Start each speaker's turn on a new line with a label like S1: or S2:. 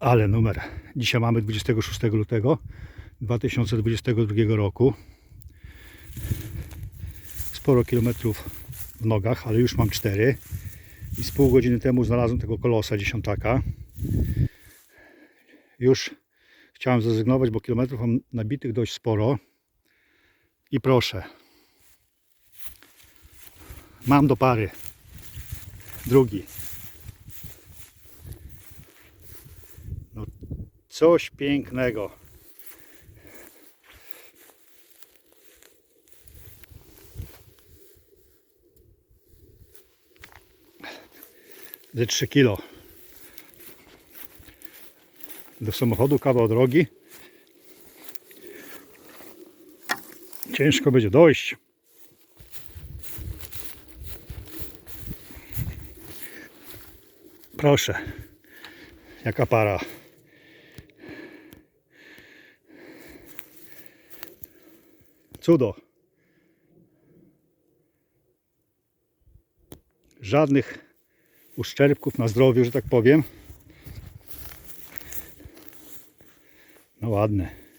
S1: Ale numer. Dzisiaj mamy 26 lutego 2022 roku. Sporo kilometrów w nogach, ale już mam 4. I z pół godziny temu znalazłem tego kolosa dziesiątaka. Już chciałem zrezygnować, bo kilometrów mam nabitych dość sporo. I proszę. Mam do pary. Drugi. Coś pięknego. Ze 3 kilo. Do samochodu kawał drogi. Ciężko będzie dojść. Proszę. Jaka para. Cudo. Żadnych uszczerbków na zdrowiu, że tak powiem. No ładne.